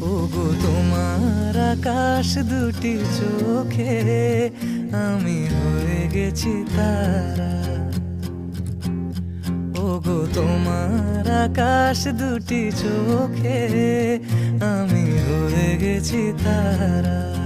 ওগো, তোমার আকাশ দুটি চোখে আমি হয়ে গেছি তারা। ওগো, তোমার আকাশ দুটি চোখে আমি হয়ে গেছি তারা।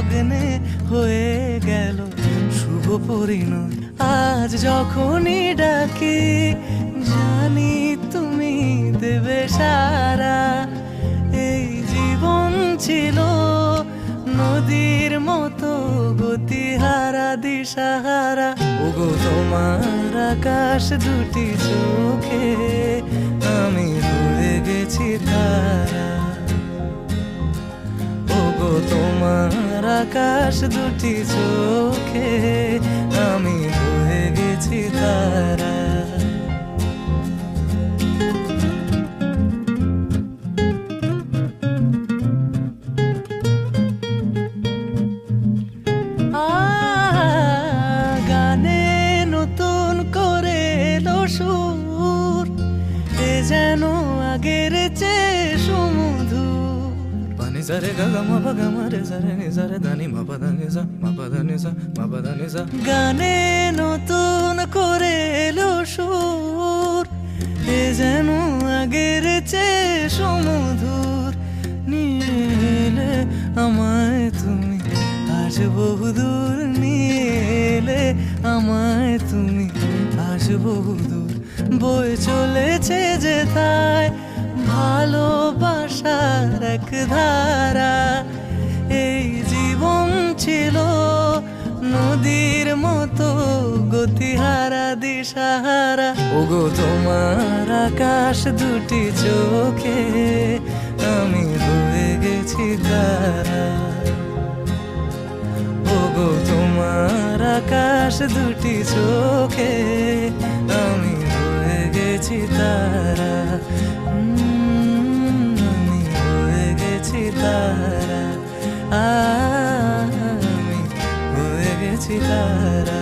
লগ্নে হয়ে গেল। শুভ পরিণয়। আজ যখনই ডাকি, জানি তুমি দেবে সারা। এই জীবন ছিল নদীর মতো গতিহারা, দিশাহারা। ওগো, তোমার আকাশ দুটি চোখে, আমি হয়ে গেছি তারা আকাশ দুটি চোখে আমি হয়ে গেছি তারা। গানে নতুন করে এলো নি সারে দানি মা পা দা নি সা মা পা দা নি সা মা পা দা নি সা গানে নতুন করে এলো সুর, এ যেন আগের চেয়ে সুমধুর। নিয়ে এলে আমায় তুমি, আজ বহুদূর নিয়ে এলে আমায় তুমি, আজ বহুদূর বয়ে চলেছে যে তাই। ভালোবাসার এক ধারা। এই জীবন ছিল নদীর মতো গতিহারা, দিশাহারা। ওগো, তোমার আকাশ দুটি চোখে আমি হয়ে গেছি তারা। ওগো, তোমার আকাশ দুটি চোখে তারা আমি হয়ে গেছি তারা